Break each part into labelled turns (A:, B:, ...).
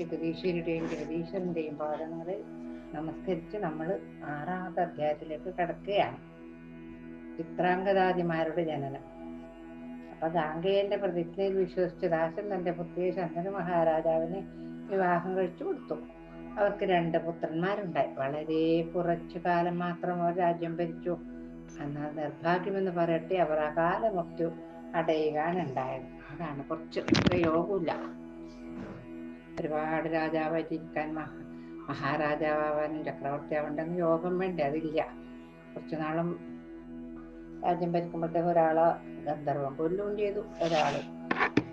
A: ജഗദീശ്വരുടെയും ജഗദീശ്വരന്റെയും പാദങ്ങളിൽ നമസ്കരിച്ച് നമ്മൾ ആറാമത്തെ അധ്യായത്തിലേക്ക് കടക്കുകയാണ്. ചിത്രാംഗദാദിമാരുടെ ജനനം. അപ്പൊ ഗാംഗേയന്റെ പ്രതിജ്ഞയിൽ വിശ്വസിച്ച് ദാസൻ തന്റെ പുത്രിയെ ശന്തനു മഹാരാജാവിന് വിവാഹം കഴിച്ചു കൊടുത്തു. അവർക്ക് രണ്ട് പുത്രന്മാരുണ്ടായി. വളരെ കുറച്ചു കാലം മാത്രം അവർ രാജ്യം ഭരിച്ചു. എന്നാൽ നിർഭാഗ്യമെന്ന് പറയട്ടെ അവർ അകാല മുക്തി അടയുകയാണ് ഉണ്ടായത്. അതാണ് കുറച്ച് യോഗമില്ല ഒരുപാട് രാജാവായിട്ടിരിക്കാൻ മഹാ മഹാരാജാവാനും ചക്രവർത്തി ആവണ്ടെന്ന് യോഗം വേണ്ടി? അതില്ല. കുറച്ചു നാളും രാജ്യം ഭരിക്കുമ്പോഴത്തേക്ക് ഒരാളെ ഗന്ധർവം കൊല്ലുകയും ചെയ്തു. ഒരാൾ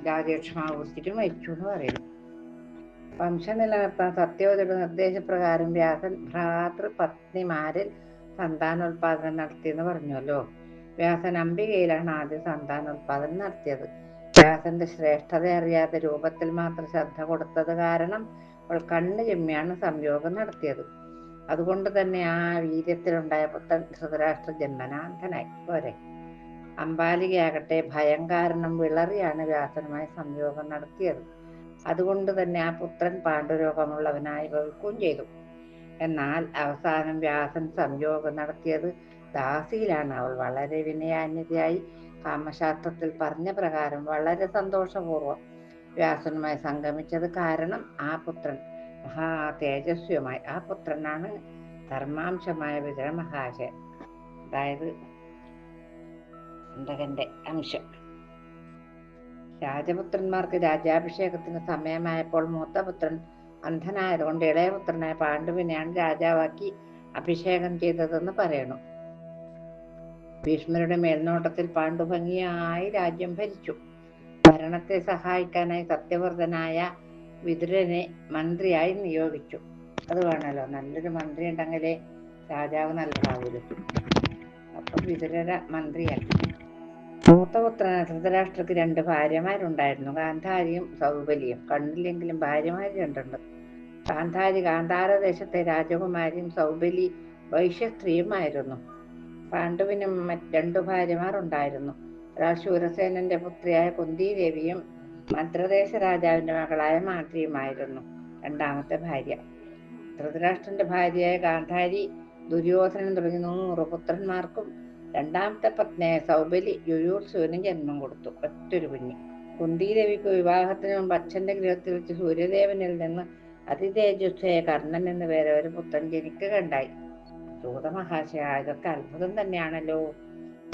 A: രാജക്ഷമാവൃത്തിട്ട് മരിച്ചു എന്ന് പറയുന്നു. വംശം നിലനിർത്താൻ സത്യവതിയുടെ നിർദ്ദേശപ്രകാരം വ്യാസൻ ഭ്രാതൃ പത്നിമാരിൽ സന്താനോത്പാദനം നടത്തിയെന്ന് പറഞ്ഞല്ലോ വ്യാസൻ അംബികയിലാണ് ആദ്യം സന്താനോത്പാദനം നടത്തിയത്. വ്യാസന്റെ ശ്രേഷ്ഠത അറിയാത്ത രൂപത്തിൽ മാത്രം ശ്രദ്ധ കൊടുത്തത് കാരണം അവൾ കണ്ണ് ചെമ്മിയാണ് സംയോഗം നടത്തിയത്. അതുകൊണ്ട് തന്നെ ആ വീര്യത്തിലുണ്ടായ പുത്രൻ ധൃതരാഷ്ട്ര ജന്മനാഥനായി. പോരെ. അംബാലികയാകട്ടെ ഭയം കാരണം വിളറിയാണ് വ്യാസനുമായി സംയോഗം നടത്തിയത്. അതുകൊണ്ട് തന്നെ ആ പുത്രൻ പാണ്ഡുരോഗമുള്ളവനായി ഭവിക്കുകയും ചെയ്തു. എന്നാൽ അവസാനം വ്യാസൻ സംയോഗം നടത്തിയത് ദാസിയിലാണ്. അവൾ വളരെ വിനയാന്യതയായി കാമശാസ്ത്രത്തിൽ പറഞ്ഞ പ്രകാരം വളരെ സന്തോഷപൂർവം വ്യാസനുമായി സംഗമിച്ചത് കാരണം ആ പുത്രൻ മഹാ തേജസ്വിയുമായി. ആ പുത്രനാണ് ധർമാംശമായ വിജയ മഹാശയൻ അതായത് അന്തകന്റെ അംശം. രാജപുത്രന്മാർക്ക് രാജാഭിഷേകത്തിന് സമയമായപ്പോൾ മൂത്തപുത്രൻ അന്ധനായതുകൊണ്ട് ഇളയപുത്രനായ പാണ്ഡുവിനെയാണ് രാജാവാക്കി അഭിഷേകം ചെയ്തതെന്ന് പറയണു. ഭീഷ്മരുടെ മേൽനോട്ടത്തിൽ പാണ്ഡു ഭംഗിയായി രാജ്യം ഭരിച്ചു. ഭരണത്തെ സഹായിക്കാനായി സത്യവർദ്ധനായ വിതുരനെ മന്ത്രിയായി നിയോഗിച്ചു. അത് വേണമല്ലോ. നല്ലൊരു മന്ത്രി ഉണ്ടെങ്കിലേ രാജാവ് നല്ലതാവൂലു? അപ്പൊ വിതുരര മന്ത്രിയാക്കി. മൂത്തപുത്രൻ ധൃതരാഷ്ട്രക്ക് രണ്ട് ഭാര്യമാരുണ്ടായിരുന്നു. ഗാന്ധാരിയും സൗബലിയും. കണ്ണില്ലെങ്കിലും ഭാര്യമാര് രണ്ടുണ്ട് ഗാന്ധാരി ഗാന്ധാരദേശത്തെ രാജകുമാരിയും സൗബലി വൈശ്യസ്ത്രീയുമായിരുന്നു. പാണ്ഡുവിനും മറ്റ് രണ്ടു ഭാര്യമാർ ഉണ്ടായിരുന്നു. ഒരാൾ ശൂരസേനന്റെ പുത്രിയായ കുന്തി ദേവിയും മദ്രദേശ രാജാവിന്റെ മകളായ മാദ്രിയുമായിരുന്നു രണ്ടാമത്തെ ഭാര്യ. ധൃതരാഷ്ട്രന്റെ ഭാര്യയായ ഗാന്ധാരി ദുര്യോധനൻ തുടങ്ങി നൂറ് പുത്രന്മാർക്കും രണ്ടാമത്തെ പത്നിയായ സൗബലി യുയൂർസുവിനും ജന്മം കൊടുത്തു. ഒറ്റൊരു കുഞ്ഞ്. കുന്തിദേവിക്ക് വിവാഹത്തിന് മുമ്പ് അച്ഛന്റെ ഗൃഹത്തിൽ വെച്ച് സൂര്യദേവനിൽ നിന്ന് അതിതേജസ്വയ കർണൻ എന്ന പേരെ ഒരു പുത്രൻ ജനിക്കുകയുണ്ടായി. സൂതമഹാശയ ഇതൊക്കെ അത്ഭുതം തന്നെയാണല്ലോ.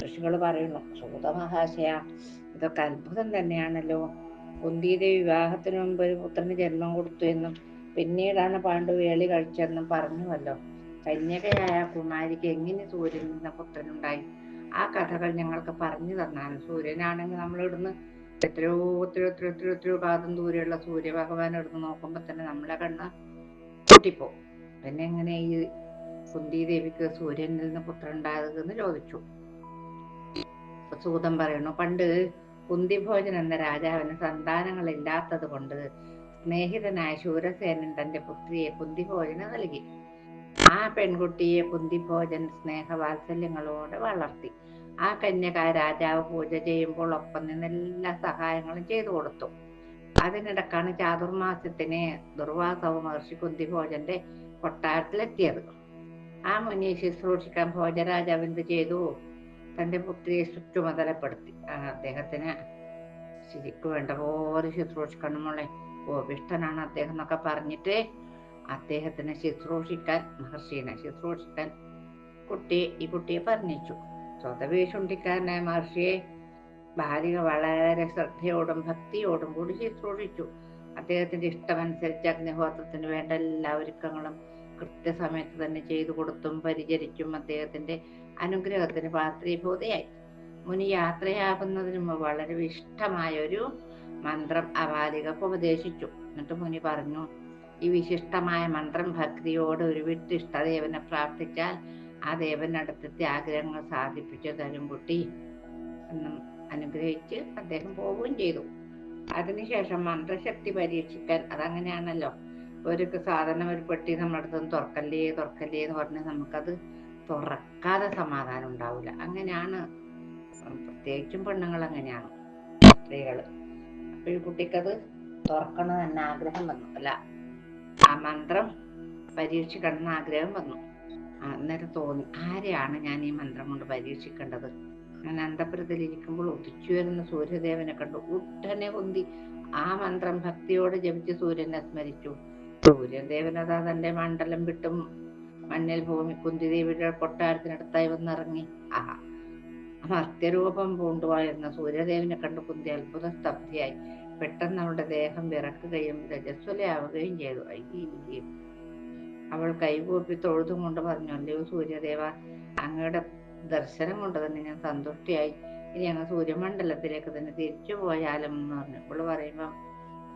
A: ഋഷികൾ പറയുന്നു സൂതമഹാശയ ഇതൊക്കെ അത്ഭുതം തന്നെയാണല്ലോ. കുന്തിദേവി വിവാഹത്തിന് മുമ്പ് ഒരു പുത്രന് ജന്മം കൊടുത്തു എന്നും പിന്നീടാണ് പാണ്ഡു വേളി കഴിച്ചെന്നും പറഞ്ഞുവല്ലോ. കന്യകയായ കുമാരിക്ക് എങ്ങനെ സൂര്യൻ എന്ന പുത്രനുണ്ടായി? ആ കഥകൾ ഞങ്ങൾക്ക് പറഞ്ഞു തന്നാണ്. സൂര്യനാണെങ്കിൽ നമ്മൾ ഇവിടുന്ന് എത്രയോ ഒത്തിരി ഒത്തിരി ഒത്തിരി ഒത്തിരി പാദം ദൂരെയുള്ള സൂര്യഭഗവാൻ ഇവിടുന്ന് നോക്കുമ്പോ തന്നെ നമ്മളെ കണ്ണ് പൊട്ടിപ്പോ പിന്നെ എങ്ങനെ ഈ കുന്തി ദേവിക്ക് സൂര്യനിൽ നിന്ന് പുത്രൻ ഉണ്ടായതെന്ന് ചോദിച്ചു സൂതൻ പറയുന്നു പണ്ട് കുന്തി ഭോജൻ എന്ന രാജാവിന് സന്താനങ്ങൾ ഇല്ലാത്തത് കൊണ്ട് സ്നേഹിതനായ ശൂരസേനൻ തന്റെ പുത്രിയെ കുന്തിഭോജന് നൽകി. ആ പെൺകുട്ടിയെ കുന്തിഭോജൻ സ്നേഹവാത്സല്യങ്ങളോടെ വളർത്തി. ആ കന്യക രാജാവ് പൂജ ചെയ്യുമ്പോൾ ഒപ്പം നിന്ന് എല്ലാ സഹായങ്ങളും ചെയ്തു കൊടുത്തു. അതിനിടക്കാണ് ചാതുർമാസത്തിന് ദുർവാസവ മഹർഷി കുന്തിഭോജന്റെ കൊട്ടാരത്തിലെത്തിയത്. ആ മുനി ശുശ്രൂഷിക്കാൻ ഭോജരാജാവ് എന്ത് ചെയ്തു? തന്റെ പുത്രിയെ ചുറ്റുമതലപ്പെടുത്തി. അദ്ദേഹത്തിന് ശരിക്കും വേണ്ട പോലെ ശുശ്രൂഷിക്കണം മോളെ. കോപിഷ്ടനാണ് അദ്ദേഹം എന്നൊക്കെ പറഞ്ഞിട്ട് അദ്ദേഹത്തിനെ ശുശ്രൂഷിക്കാൻ മഹർഷിനെ ശുശ്രൂഷിക്കാൻ കുട്ടിയെ ഈ കുട്ടിയെ പറഞ്ഞിച്ചു സ്വതവേ ചുണ്ടിക്കാരനായ മഹർഷിയെ ബാലിക വളരെ ശ്രദ്ധയോടും ഭക്തിയോടും കൂടി ശുശ്രൂഷിച്ചു അദ്ദേഹത്തിന്റെ ഇഷ്ടമനുസരിച്ച് അഗ്നിഹോത്രത്തിന് വേണ്ട എല്ലാ ഒരുക്കങ്ങളും കൃത്യസമയത്ത് തന്നെ ചെയ്തു കൊടുത്തും പരിചരിച്ചും അദ്ദേഹത്തിന്റെ അനുഗ്രഹത്തിന് പാത്രീഭൂതയായി. മുനി യാത്രയാകുന്നതിന് വളരെ ഇഷ്ടമായ ഒരു മന്ത്രം ബാലികക്ക് ഉപദേശിച്ചു. എന്നിട്ട് മുനി പറഞ്ഞു ഈ വിശിഷ്ടമായ മന്ത്രം ഭക്തിയോട് ഒരു വിട്ട് ഇഷ്ടദേവനെ പ്രാർത്ഥിച്ചാൽ ആ ദേവൻ അടുത്തെത്തി ആഗ്രഹങ്ങൾ സാധിപ്പിച്ചു തരും കുട്ടി എന്നും അനുഗ്രഹിച്ച് അദ്ദേഹം പോവുകയും ചെയ്തു. അതിനുശേഷം മന്ത്രശക്തി പരീക്ഷിക്കാൻ അതങ്ങനെയാണല്ലോ. ഒരു സാധനം ഒരു പെട്ടി നമ്മുടെ അടുത്ത് തുറക്കല്ലേ തുറക്കല്ലേ എന്ന് പറഞ്ഞ് നമുക്കത് തുറക്കാതെ സമാധാനം ഉണ്ടാവില്ല അങ്ങനെയാണ്. പ്രത്യേകിച്ചും പെണ്ണുങ്ങൾ അങ്ങനെയാണ്. സ്ത്രീകൾ അപ്പൊ ഈ കുട്ടിക്കത് തുറക്കണം എന്ന ആഗ്രഹം വന്നു. അല്ല ആ മന്ത്രം പരീക്ഷിക്കണം ആഗ്രഹം വന്നു. അന്നേരം തോന്നി ആരെയാണ് ഞാൻ ഈ മന്ത്രം കൊണ്ട് പരീക്ഷിക്കേണ്ടത്? ഞാൻ അന്തപുരത്തിലിരിക്കുമ്പോൾ ഉദിച്ചു വരുന്ന സൂര്യദേവനെ കണ്ടു. ഉടനെ പൊന്തി ആ മന്ത്രം ഭക്തിയോടെ ജപിച്ച് സൂര്യനെ സ്മരിച്ചു. സൂര്യദേവനതാ തന്റെ മണ്ഡലം വിട്ടും മണ്ണിൽ ഭൂമി കുന്തിദേവിയുടെ കൊട്ടാരത്തിനടുത്തായി വന്നിറങ്ങി. ആഹാ മർത്യരൂപം പൂണ്ടുവായിരുന്ന സൂര്യദേവനെ കണ്ട് കുന്തി അത്ഭുത സ്തബ്ധിയായി. പെട്ടെന്ന് അവളുടെ ദേഹം വിറക്കുകയും രജസ്വലയാവുകയും ചെയ്തു. അയ്യേ അവൾ കൈകൂപ്പി തൊഴുതും കൊണ്ട് പറഞ്ഞു അല്ലയോ സൂര്യദേവ അങ്ങയുടെ ദർശനം കൊണ്ട് തന്നെ ഞാൻ സന്തുഷ്ടിയായി. ഇനി അങ്ങ് സൂര്യമണ്ഡലത്തിലേക്ക് തന്നെ തിരിച്ചു പോയാലും എന്ന് പറഞ്ഞു. ഇവൾ പറയുമ്പോ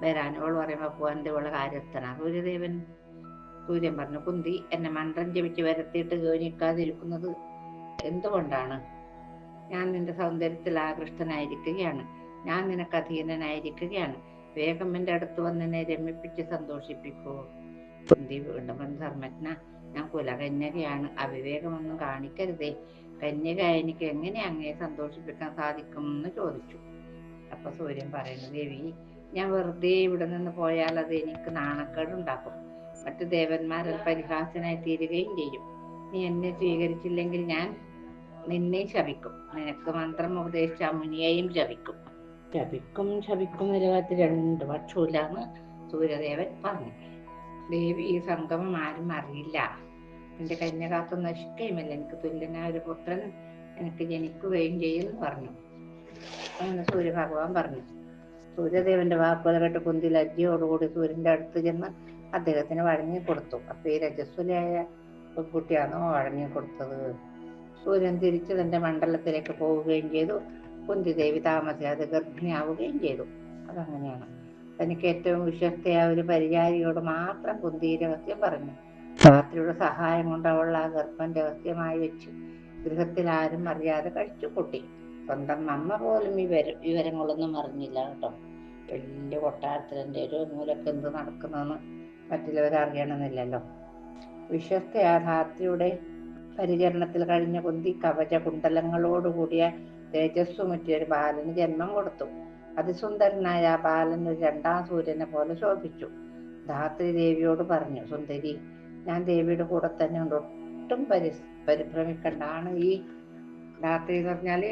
A: വരാൻ. അവൾ പറയുമ്പോ പോവാൻ ഇവളെ കാര്യത്തന സൂര്യദേവൻ സൂര്യൻ പറഞ്ഞു കുന്തി എന്നെ മന്ത്രം ജപിച്ച് വരത്തിയിട്ട് ഗൗനിക്കാതിരിക്കുന്നത് എന്തുകൊണ്ടാണ്? ഞാൻ നിന്റെ സൗന്ദര്യത്തിൽ ആകൃഷ്ടനായിരിക്കുകയാണ്. ഞാൻ നിനക്ക് അധീനനായിരിക്കുകയാണ്. വേഗം എന്റെ അടുത്ത് വന്ന് എന്നെ രമിപ്പിച്ച് സന്തോഷിപ്പിക്കൂ. കുന്തി വീണ്ടും പറഞ്ഞു, ധർമ്മജ്ഞ ഞാൻ കുലകന്യകയാണ്. അവിവേകമൊന്നും കാണിക്കരുതേ. കന്യക എനിക്ക് എങ്ങനെ അങ്ങയെ സന്തോഷിപ്പിക്കാൻ സാധിക്കും എന്ന് ചോദിച്ചു. അപ്പൊ സൂര്യൻ പറയുന്നു ദേവി ഞാൻ വെറുതെ ഇവിടെ നിന്ന് പോയാൽ അത് എനിക്ക് നാണക്കേടുണ്ടാക്കും. മറ്റു ദേവന്മാരിൽ പരിഹാസനായി തീരുകയും ചെയ്യും. നീ എന്നെ സ്വീകരിച്ചില്ലെങ്കിൽ ഞാൻ നിന്നെ ശപിക്കും. നിനക്ക് മന്ത്രം ഉപദേശിച്ച മുനിയെയും ശപിക്കും. ശപിക്കും ശപിക്കും നിരവധി രണ്ട് പക്ഷമില്ലാന്ന് സൂര്യദേവൻ പറഞ്ഞു. ദേവി ഈ സംഗമം ആരും അറിയില്ല. എന്റെ കന്യകാത്വം നശിക്കുകയുമില്ല. എനിക്ക് തുല്യനായ ഒരു പുത്രൻ എനിക്ക് ജനിക്കുകയും ചെയ്യുമെന്ന് പറഞ്ഞു. അങ്ങനെ സൂര്യഭഗവാൻ പറഞ്ഞു. സൂര്യദേവന്റെ വാക്കുകൾ കേട്ട് കുന്തി ലജ്ജയോടുകൂടി സൂര്യന്റെ അടുത്ത് ചെന്ന് അദ്ദേഹത്തിന് വഴങ്ങി കൊടുത്തു. അപ്പൊ ഈ രജസ്വലയായ പെൺകുട്ടിയാണോ വഴങ്ങി കൊടുത്തത്? സൂര്യൻ തിരിച്ചു തന്റെ മണ്ഡലത്തിലേക്ക് പോവുകയും ചെയ്തു. കുന്തി ദേവി താമസിയാതെ ഗർഭിണിയാവുകയും ചെയ്തു. അതങ്ങനെയാണ്. തനിക്ക് ഏറ്റവും വിശ്വസ്തയായ ഒരു പരിചാരിയോട് മാത്രം കുന്തി രഹസ്യം പറഞ്ഞു. രാത്രിയുടെ സഹായം കൊണ്ട് അവൾ ആ ഗർഭം രഹസ്യമായി വെച്ചു ഗൃഹത്തിൽ ആരും അറിയാതെ കഴിച്ചു കൂട്ടി. സ്വന്തം അമ്മ പോലും വിവര വിവരങ്ങളൊന്നും അറിഞ്ഞില്ല കേട്ടോ. വലിയ കൊട്ടാരത്തിൽ എന്റെ ഒരു മൂലക്ക് എന്ത് നടക്കുന്നതെന്ന് മറ്റുള്ളവർ അറിയണമെന്നില്ലല്ലോ വിശ്വസ്ത യാഥാർത്ഥ്യയുടെ പരിചരണത്തിൽ കഴിഞ്ഞ കുന്തി കവച കുണ്ടലങ്ങളോടുകൂടിയ തേജസ്സുമുറ്റിയ ഒരു ബാലന് ജന്മം കൊടുത്തു. അതിസുന്ദരനായ ആ ബാലൻ ഒരു രണ്ടാം സൂര്യനെ പോലെ ശോഭിച്ചു. ധാത്രി ദേവിയോട് പറഞ്ഞു സുന്ദരി ഞാൻ ദേവിയുടെ കൂടെ തന്നെ ഉണ്ട്. ഒട്ടും പരി പരിഭ്രമിക്കണ്ടാണ് ഈ ധാത്രി എന്ന് പറഞ്ഞാൽ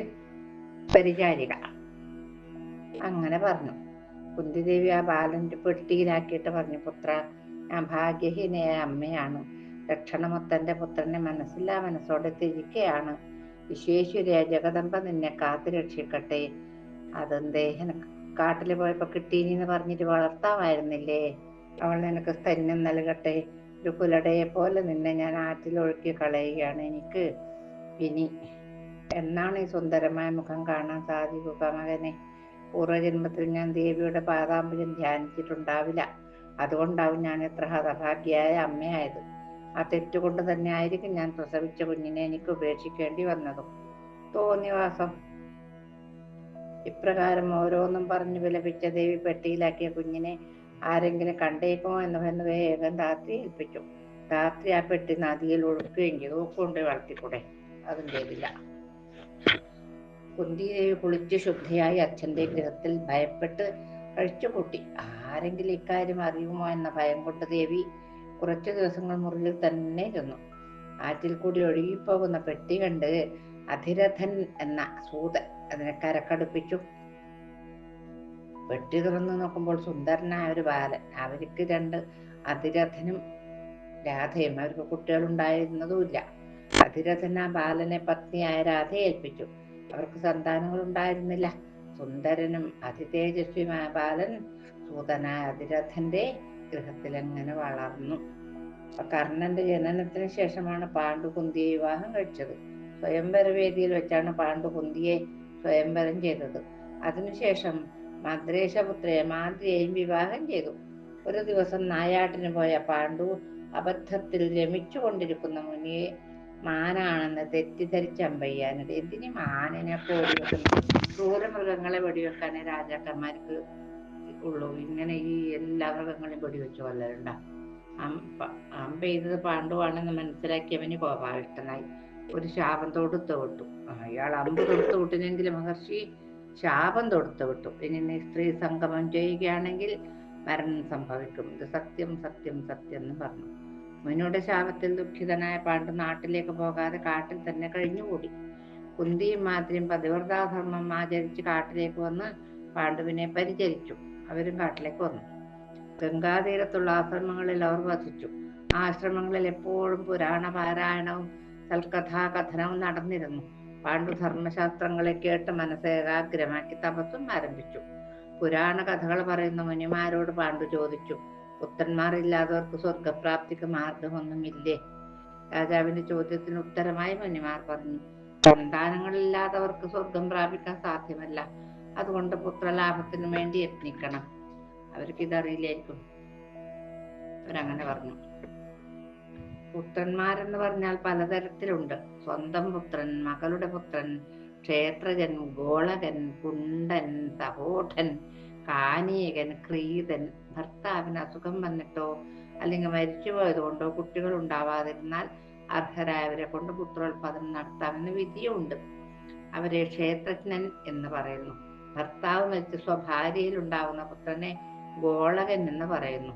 A: പരിചാരിക. അങ്ങനെ പറഞ്ഞു. കുന്തിദേവി ആ ബാലന്റെ പെട്ടിയിലാക്കിയിട്ട് പറഞ്ഞു പുത്ര ഞാൻ ഭാഗ്യഹീനയായ അമ്മയാണ്. ലക്ഷണമൊത്തന്റെ പുത്രനെ മനസ്സില്ലാ മനസ്സോടെ തിരിക്കുകയാണ് വിശ്വേശ്വരിയ ജഗദമ്പ നിന്നെ കാത്തു രക്ഷിക്കട്ടെ. അതെന്തേ കാട്ടിൽ പോയപ്പോ കിട്ടീനിന്ന് പറഞ്ഞിട്ട് വളർത്താമായിരുന്നില്ലേ? അവൾ നിനക്ക് സ്തന്യം നൽകട്ടെ. ഒരു കുലടയെ പോലെ നിന്നെ ഞാൻ ആറ്റിലൊഴുക്കി കളയുകയാണ് എനിക്ക്. ഇനി എന്നാണ് ഈ സുന്ദരമായ മുഖം കാണാൻ സാധിക്കുക? മകനെ പൂർവജന്മത്തിൽ ഞാൻ ദേവിയുടെ പാദാമ്പുജം ധ്യാനിച്ചിട്ടുണ്ടാവില്ല. അതുകൊണ്ടാവും ഞാൻ എത്ര ഹതഭാഗ്യായ അമ്മയായത്. ആ തെറ്റുകൊണ്ട് തന്നെ ആയിരിക്കും ഞാൻ പ്രസവിച്ച കുഞ്ഞിനെ എനിക്ക് ഉപേക്ഷിക്കേണ്ടി വന്നതും. തോന്നിവാസം ഇപ്രകാരം ഓരോന്നും പറഞ്ഞു വിലപിച്ച ദേവി പെട്ടിയിലാക്കിയ കുഞ്ഞിനെ ആരെങ്കിലും കണ്ടേക്കുമോ എന്ന് പറഞ്ഞ് വേഗം രാത്രി ഏൽപ്പിച്ചു. രാത്രി ആ പെട്ടി നദിയിൽ ഒഴുക്കുകയും ചെയ്തു. കൊണ്ട് വളർത്തിക്കൂടെ. അതും ചെയ്തില്ല. കുന്തി ദേവി കുളിച്ച് ശുദ്ധിയായി അച്ഛന്റെ ഗൃഹത്തിൽ ഭയപ്പെട്ട് കഴിച്ചുകൂട്ടി. ആരെങ്കിലും ഇക്കാര്യം അറിയുമോ എന്ന ഭയം കൊണ്ട് ദേവി കുറച്ചു ദിവസങ്ങൾ മുറിയിൽ തന്നെ ഇരുന്നു. ആറ്റിൽ കൂടി ഒഴുകിപ്പോകുന്ന പെട്ടി കണ്ട് അധിരഥൻ എന്ന സൂതൻ അതിനെ കരക്കടുപ്പിച്ചു പെട്ടി തുറന്നു നോക്കുമ്പോൾ സുന്ദരനായ ഒരു ബാലൻ. അവർക്ക് രണ്ട് അതിരഥനും രാധയും. അവർക്ക് കുട്ടികളുണ്ടായിരുന്നതുമില്ല. അതിരഥൻ ആ ബാലനെ പത്നിയായ രാധയെ ഏൽപ്പിച്ചു. അവർക്ക് സന്താനങ്ങൾ ഉണ്ടായിരുന്നില്ല സുന്ദരനും അതിതേജസ്വിയുമായ ബാലൻ സൂതനായ അതിരഥന്റെ ഗൃഹത്തിൽ അങ്ങനെ വളർന്നു? കർണന്റെ ജനനത്തിന് ശേഷമാണ് പാണ്ഡുകുന്തിയെ വിവാഹം കഴിച്ചത്. സ്വയംവര വേദിയിൽ വെച്ചാണ് പാണ്ഡുകുന്തിയെ സ്വയംവരം ചെയ്തത്. അതിനുശേഷം മദ്രേശപുത്രയെ മാന്ത്രിയെയും വിവാഹം ചെയ്തു. ഒരു ദിവസം നായാട്ടിന് പോയ പാണ്ഡു അബദ്ധത്തിൽ രമിച്ചു കൊണ്ടിരിക്കുന്ന മുനിയെ മാനാണെന്ന് തെറ്റിദ്ധരിച്ച അമ്പയ്യാനിട്ട് എന്തിനു മാനിനെ വെടിവെക്കുന്നു ക്രൂരമൃഗങ്ങളെ വെടിവെക്കാനേ രാജാക്കന്മാർക്ക് ഉള്ളൂ. ഇങ്ങനെ ഈ എല്ലാ മൃഗങ്ങളെയും വെടിവെച്ച് കൊല്ലലുണ്ട? അമ്പ ചെയ്തത് പാണ്ഡുവാണെന്ന് മനസ്സിലാക്കിയവന് കോപാവിഷ്ടനായി ഒരു ശാപം തൊടുത്ത് വിട്ടു. അയാൾ അമ്പ് തൊടുത്ത് വിട്ടിനെങ്കിൽ മഹർഷി ശാപം തൊടുത്ത് വിട്ടു. ഇനി നീ സ്ത്രീ സംഗമം ചെയ്യുകയാണെങ്കിൽ മരണം സംഭവിക്കും. ഇത് സത്യം സത്യം സത്യം എന്ന് പറഞ്ഞു. മുനിയുടെ ശാപത്തിൽ ദുഃഖിതനായ പാണ്ഡു നാട്ടിലേക്ക് പോകാതെ കാട്ടിൽ തന്നെ കഴിഞ്ഞുകൂടി. കുന്തിയും മാതിരിയും പതിവ്രതാധർമ്മം ആചരിച്ച് കാട്ടിലേക്ക് വന്ന് പാണ്ഡുവിനെ പരിചരിച്ചു. അവരും കാട്ടിലേക്ക് വന്നു. ഗംഗാതീരത്തുള്ള ആശ്രമങ്ങളിൽ അവർ വസിച്ചു. ആശ്രമങ്ങളിൽ എപ്പോഴും പുരാണ പാരായണവും സൽക്കഥാകഥനവും നടന്നിരുന്നു. പാണ്ഡു ധർമ്മശാസ്ത്രങ്ങളെ കേട്ട് മനസ്സ് ഏകാഗ്രമാക്കി തപസ്സും ആരംഭിച്ചു. പുരാണ കഥകൾ പറയുന്ന മുനിമാരോട് പാണ്ഡു ചോദിച്ചു പുത്രന്മാരില്ലാത്തവർക്ക് സ്വർഗപ്രാപ്തിക്ക് മാർഗമൊന്നുമില്ലേ രാജാവിന്റെ ചോദ്യത്തിന് ഉത്തരമായി മുനിമാർ പറഞ്ഞു സന്താനങ്ങളില്ലാത്തവർക്ക് സ്വർഗം പ്രാപിക്കാൻ സാധ്യമല്ല. അതുകൊണ്ട് പുത്രലാഭത്തിനു വേണ്ടി യത്നിക്കണം. അവർക്ക് ഇതറിയില്ലായിരിക്കും. അവരങ്ങനെ പറഞ്ഞു. പുത്രന്മാരെന്ന് പറഞ്ഞാൽ പലതരത്തിലുണ്ട്. സ്വന്തം പുത്രൻ മകളുടെ പുത്രൻ ക്ഷേത്രജൻ ഗോളകൻ കുണ്ടൻ സഹോഠൻ കാനീകൻ ക്രീതൻ ഭർത്താവിന് അസുഖം വന്നിട്ടോ അല്ലെങ്കിൽ മരിച്ചുപോയത് കൊണ്ടോ കുട്ടികൾ ഉണ്ടാവാതിരുന്നാൽ അർഹരായവരെ കൊണ്ട് പുത്രോത്പാദനം നടത്താമെന്ന് വിധിയുണ്ട്. അവരെ ക്ഷേത്രജ്ഞൻ എന്ന് പറയുന്നു. ഭർത്താവ് മരിച്ച സ്വഭാര്യയിൽ ഉണ്ടാവുന്ന പുത്രനെ ഗോളകൻ എന്ന് പറയുന്നു.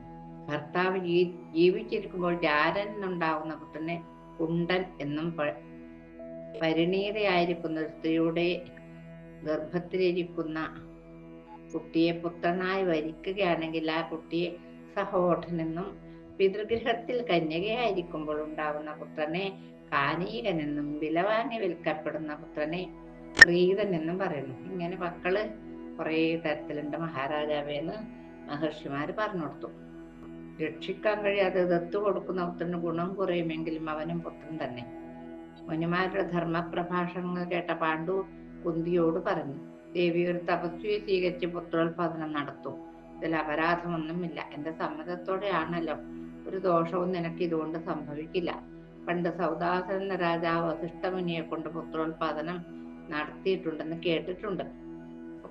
A: ഭർത്താവ് ജീ- ജീവിച്ചിരിക്കുമ്പോൾ ജാരൻ എന്നുണ്ടാവുന്ന പുത്രനെ കുണ്ടൻ എന്നും പരിണീതയായിരിക്കുന്ന സ്ത്രീയുടെ ഗർഭത്തിലിരിക്കുന്ന കുട്ടിയെ പുത്രനായി വരിക്കുകയാണെങ്കിൽ ആ കുട്ടിയെ സഹോദരനെന്നും പിതൃഗൃഹത്തിൽ കന്യകയായിരിക്കുമ്പോൾ ഉണ്ടാവുന്ന പുത്രനെ കാനീകൻ എന്നും വിലവാങ്ങി വിൽക്കപ്പെടുന്ന പുത്രനെ പ്രീതൻ എന്നും പറയുന്നു. ഇങ്ങനെ മക്കൾ കുറേ തരത്തിലുണ്ട് മഹാരാജാവേന്ന് മഹർഷിമാർ പറഞ്ഞു കൊടുത്തു. രക്ഷിക്കാൻ കഴിയാതെ ദത്തു കൊടുക്കുന്ന പുത്രന് ഗുണം കുറയുമെങ്കിലും അവനും പുത്രൻ തന്നെ. മുനിമാരുടെ ധർമ്മപ്രഭാഷണങ്ങൾ കേട്ട പാണ്ഡു കുന്തിയോട് പറഞ്ഞു ദേവി ഒരു തപസ്വിയെ സ്വീകരിച്ച് പുത്രോത്പാദനം നടത്തും. ഇതിൽ അപരാധമൊന്നുമില്ല. എന്റെ സമ്മതത്തോടെയാണല്ലോ. ഒരു ദോഷവും നിനക്ക് ഇതുകൊണ്ട് സംഭവിക്കില്ല. പണ്ട് സൗദാസൻ രാജാവ് വസിഷ്ഠമുനിയെ കൊണ്ട് പുത്രോത്പാദനം നടത്തിയിട്ടുണ്ടെന്ന് കേട്ടിട്ടുണ്ട്.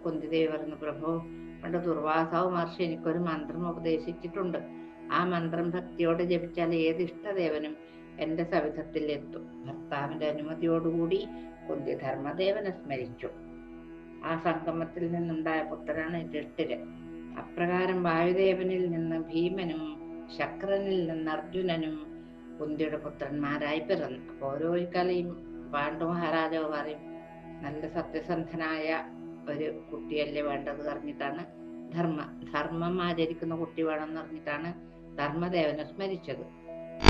A: കുന്തിദേവി പറഞ്ഞു പ്രഭു പണ്ട് ദുർവാസാവ് മഹർഷി എനിക്കൊരു മന്ത്രം ഉപദേശിച്ചിട്ടുണ്ട്. ആ മന്ത്രം ഭക്തിയോടെ ജപിച്ചാൽ ഏത് ഇഷ്ടദേവനും എന്റെ സവിധത്തിൽ എത്തും. ഭർത്താവിന്റെ അനുമതിയോടുകൂടി കുന്തി ധർമ്മദേവനെ സ്മരിച്ചു. ആ സംഗമത്തിൽ നിന്നുണ്ടായ പുത്രനാണ് ഋട്ടിര് അപ്രകാരം വായുദേവനിൽ നിന്ന് ഭീമനും ശക്രനിൽ നിന്ന് അർജുനനും കുന്തിയുടെ പുത്രന്മാരായി പിറന്നു. അപ്പൊ ഓരോ കലയും പാണ്ഡു മഹാരാജാവ് പറയും നല്ല സത്യസന്ധനായ ഒരു കുട്ടിയല്ലേ വേണ്ടത് പറഞ്ഞിട്ടാണ്. ധർമ്മ ധർമ്മം ആചരിക്കുന്ന കുട്ടി വേണമെന്ന് പറഞ്ഞിട്ടാണ് ധർമ്മദേവനെ സ്മരിച്ചത്.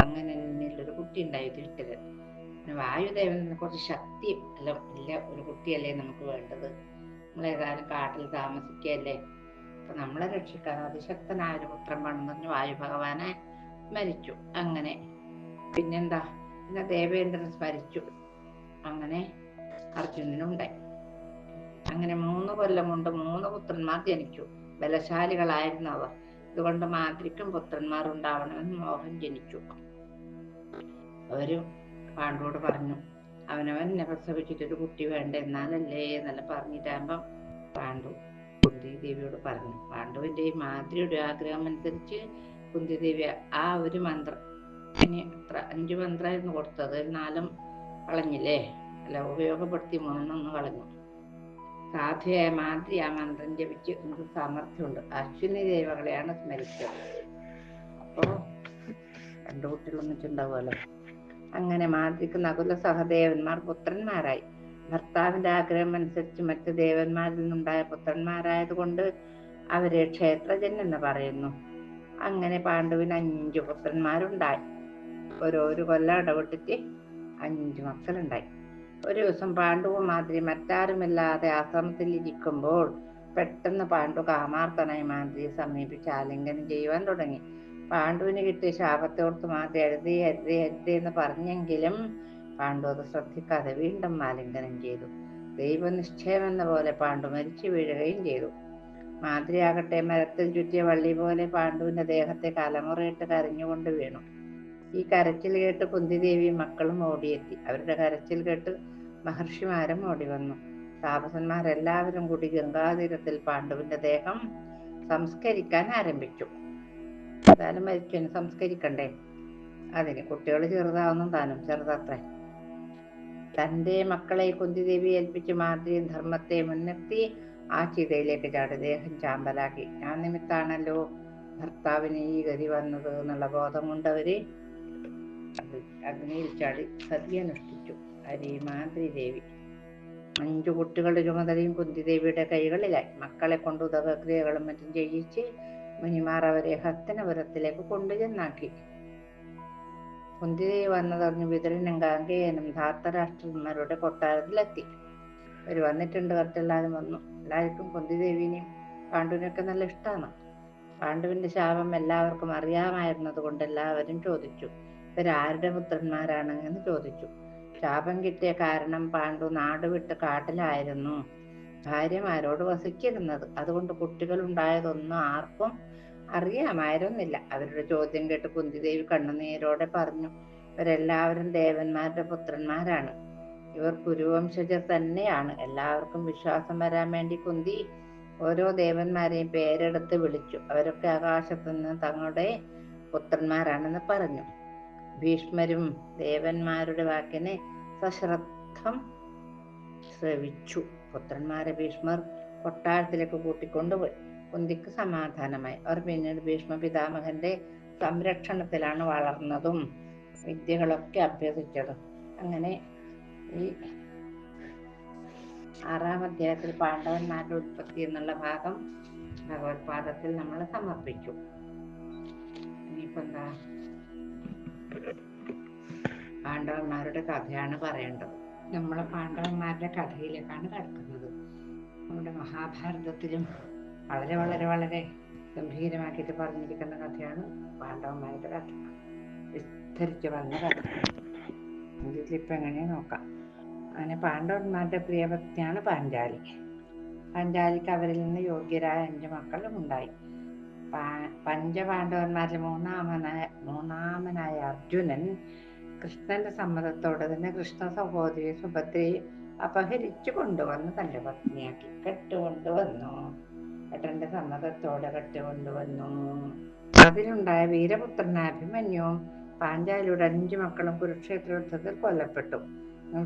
A: അങ്ങനെ ഒരു കുട്ടി ഉണ്ടായി പിന്നെ വായുദേവനെ കുറച്ച് ശക്തി അല്ല ഇല്ല ഒരു കുട്ടിയല്ലേ നമുക്ക് വേണ്ടത്. നമ്മൾ ഏതായാലും കാട്ടിൽ താമസിക്കുകയല്ലേ? അപ്പൊ നമ്മളെ രക്ഷിക്കാൻ അതിശക്തനായ ഒരു പുത്രൻ വേണമെന്ന് വായു ഭഗവാനെ മരിച്ചു അങ്ങനെ. പിന്നെന്താ? പിന്നെ ദേവേന്ദ്രൻ സ്മരിച്ചു. അങ്ങനെ അർജുനനുണ്ടായി. അങ്ങനെ മൂന്ന് കൊല്ലം കൊണ്ട് മൂന്ന് പുത്രന്മാർ ജനിച്ചു. ബലശാലികളായിരുന്നു അവർ. ഇതുകൊണ്ട് മാതൃക്കും പുത്രന്മാർ ഉണ്ടാവണമെന്ന് മോഹൻ ജനിച്ചു. അവർ പാണ്ഡുവോട് പറഞ്ഞു. അവനവൻ എന്നെ പ്രസവിച്ചിട്ടൊരു കുട്ടി വേണ്ട? എന്നാലല്ലേ എന്നല്ല പറഞ്ഞിട്ടാകുമ്പം പാണ്ഡു കുന്തി ദേവിയോട് പറഞ്ഞു. പാണ്ഡുവിന്റെ ഈ മാതൃയുടെ ആഗ്രഹം അനുസരിച്ച് കുന്തി ദേവി ആ ഒരു മന്ത്രം ഇനി അഞ്ചു മന്ത്രമായിരുന്നു കൊടുത്തത്. നാലും കളഞ്ഞില്ലേ? അല്ല ഉപയോഗപ്പെടുത്തി മൂന്നൊന്ന് കളഞ്ഞു. സാധുയായ മാതിരി ആ മന്ത്രം ജപിച്ച് നമുക്ക് സാമർഥ്യമുണ്ട്? അശ്വിനി ദേവകളെയാണ് സ്മരിച്ചത്. അപ്പോ രണ്ടു കുട്ടികൾ ഒന്നിച്ചുണ്ടാവുമല്ലോ അങ്ങനെ മാതൃക്ക് നകുല സഹദേവന്മാർ പുത്രന്മാരായി. ഭർത്താവിന്റെ ആഗ്രഹം അനുസരിച്ച് മറ്റു ദേവന്മാരിൽ നിന്നുണ്ടായ പുത്രന്മാരായതുകൊണ്ട് അവരെ ക്ഷേത്രജൻ എന്ന് പറയുന്നു. അങ്ങനെ പാണ്ഡുവിന് അഞ്ചു പുത്രന്മാരുണ്ടായി. ഓരോരു കൊല്ലം ഇടപെട്ടിട്ട് അഞ്ചു മക്കളുണ്ടായി. ഒരു ദിവസം പാണ്ഡുവും മാതിരി മറ്റാരുമില്ലാതെ ആശ്രമത്തിൽ ഇരിക്കുമ്പോൾ പെട്ടെന്ന് പാണ്ഡു കാമാർത്തനായി മാതിരിയെ സമീപിച്ച് ആലിംഗനം ചെയ്യുവാൻ തുടങ്ങി. പാണ്ഡുവിന് കിട്ടിയ ശാപത്തോർത്ത് മാത്രം എഴുതി എഴുതി എഴുതി എന്ന് പറഞ്ഞെങ്കിലും പാണ്ഡു അത് ശ്രദ്ധിക്കാതെ വീണ്ടും ആലിംഗനം ചെയ്തു. ദൈവനിശ്ചയം എന്ന പോലെ പാണ്ഡു മരിച്ചു വീഴുകയും ചെയ്തു. മാതിരിയാകട്ടെ മരത്തിൽ ചുറ്റിയ വള്ളി പോലെ പാണ്ഡുവിന്റെ ദേഹത്തെ കലമുറയിട്ട് കരഞ്ഞുകൊണ്ട് വീണു. ഈ കരച്ചിൽ കേട്ട് കുന്തിദേവിയും മക്കളും ഓടിയെത്തി. അവരുടെ കരച്ചിൽ കേട്ട് മഹർഷിമാരും ഓടി വന്നു താപസന്മാരെല്ലാവരും കൂടി ഗംഗാതീരത്തിൽ പാണ്ഡുവിന്റെ ദേഹം സംസ്കരിക്കാൻ ആരംഭിച്ചു. ഏതായാലും മരിച്ചതിന് സംസ്കരിക്കണ്ടേ? അതിന് കുട്ടികൾ ചെറുതാവുന്നു താനും ചെറുതത്രേ. തന്റെ മക്കളെ കുന്തിദേവി ഏൽപ്പിച്ച് മാതൃയും ധർമ്മത്തെ മുൻനിർത്തി ആ ചിതയിലേക്ക് ചാടി ദേഹം ചാമ്പലാക്കി. ഞാൻ നിമിത്താണല്ലോ ഭർത്താവിന് ഈ ഗതി വന്നത് എന്നുള്ള ബോധം കൊണ്ടവര് അഗ്നിയിൽ ചാടി സതി അനുഷ്ഠിച്ചു ഹരിമാദ്രി ദേവി. അഞ്ചു കുട്ടികളുടെ ചുമതലയും കുന്തിദേവിയുടെ കൈകളിലായി. മക്കളെ കൊണ്ട് ഉദകക്രിയകളും മറ്റും ചെയ്യിച്ച് മുനിമാർ അവരെ ഹസ്തനപുരത്തിലേക്ക് കൊണ്ടുചെന്നാക്കി. കുന്തിദേവി വന്നതറിഞ്ഞ് വിതരനും ഗാംഗേയനും ധാർത്തരാഷ്ട്രന്മാരുടെ കൊട്ടാരത്തിലെത്തി. അവർ വന്നിട്ടുണ്ട് കത്തെല്ലാവരും വന്നു. എല്ലാവർക്കും കുന്തിദേവിനെയും പാണ്ഡുവിനൊക്കെ നല്ല ഇഷ്ടമാണ് പാണ്ഡുവിന്റെ ശാപം എല്ലാവർക്കും അറിയാമായിരുന്നത് കൊണ്ട് എല്ലാവരും ചോദിച്ചു ഇവരാരുടെ പുത്രന്മാരാണ്? എന്ന് ചോദിച്ചു. ശാപം കിട്ടിയ കാരണം പാണ്ഡു നാടുവിട്ട് കാട്ടിലായിരുന്നു. ഭാര്യമാരോട് വസിച്ചിരുന്നത് അതുകൊണ്ട് കുട്ടികൾ ഉണ്ടായതൊന്നും ആർക്കും അറിയാമായിരുന്നില്ല. അവരുടെ ചോദ്യം കേട്ട് കുന്തിദേവി കണ്ണുനീരോടെ പറഞ്ഞു ഇവരെല്ലാവരും ദേവന്മാരുടെ പുത്രന്മാരാണ്. ഇവർ കുരുവംശജർ തന്നെയാണ്. എല്ലാവർക്കും വിശ്വാസം വരാൻ വേണ്ടി കുന്തി ഓരോ ദേവന്മാരെയും പേരെടുത്ത് വിളിച്ചു. അവരൊക്കെ ആകാശത്തു നിന്ന് തങ്ങളുടെ പുത്രന്മാരാണെന്ന് പറഞ്ഞു. ഭീഷ്മരും ദേവന്മാരുടെ വാക്കിനെ സശ്രദ്ധം ശ്രവിച്ചു. പുത്രന്മാരെ ഭീഷ്മർ കൊട്ടാരത്തിലേക്ക് കൂട്ടിക്കൊണ്ടുപോയി. കുന്തിക്ക് സമാധാനമായി. അവർ പിന്നീട് ഭീഷ്മ പിതാമഹന്റെ സംരക്ഷണത്തിലാണ് വളർന്നതും വിദ്യകളൊക്കെ അഭ്യസിച്ചതും. അങ്ങനെ ഈ ആറാം അധ്യായത്തിൽ പാണ്ഡവന്മാരുടെ ഉത്പത്തി എന്നുള്ള ഭാഗം ഭഗവത്പാദത്തിൽ നമ്മൾ സമർപ്പിച്ചു. ഇനിയിപ്പോ എന്താ? പാണ്ഡവന്മാരുടെ കഥയാണ് പറയേണ്ടത്. നമ്മളെ പാണ്ഡവന്മാരുടെ കഥയിലേക്കാണ് കടക്കുന്നത്. നമ്മുടെ മഹാഭാരതത്തിലും വളരെ വളരെ വളരെ ഗംഭീരമാക്കിയിട്ട് പറഞ്ഞിരിക്കുന്ന കഥയാണ് പാണ്ഡവന്മാരുടെ കഥ. വിസ്തരിച്ച് പറഞ്ഞ കഥ. ഇതിലിപ്പോൾ എങ്ങനെയാ നോക്കാം. അങ്ങനെ പാണ്ഡവന്മാരുടെ പ്രിയഭക്തിയാണ് പാഞ്ചാലി പാഞ്ചാലിക്ക് അവരിൽ നിന്ന് യോഗ്യരായ അഞ്ച് മക്കളും ഉണ്ടായി. പഞ്ചപാണ്ഡവന്മാരിൽ മൂന്നാമനായ മൂന്നാമനായ അർജുനൻ കൃഷ്ണന്റെ സമ്മതത്തോടെ തന്നെ കൃഷ്ണ സഹോദരി സുഭദ്രയെ അപഹരിച്ചു കൊണ്ടുവന്ന് തന്റെ പത്നിയാക്കി കെട്ടുകൊണ്ടുവന്നു. ഏട്ടന്റെ സമ്മതത്തോടെ കെട്ടുകൊണ്ടുവന്നു. അതിലുണ്ടായ വീരപുത്രനായ അഭിമന്യുവും പാഞ്ചാലിയുടെ അഞ്ചു മക്കളും കുരുക്ഷേത്ര യുദ്ധത്തിൽ കൊല്ലപ്പെട്ടു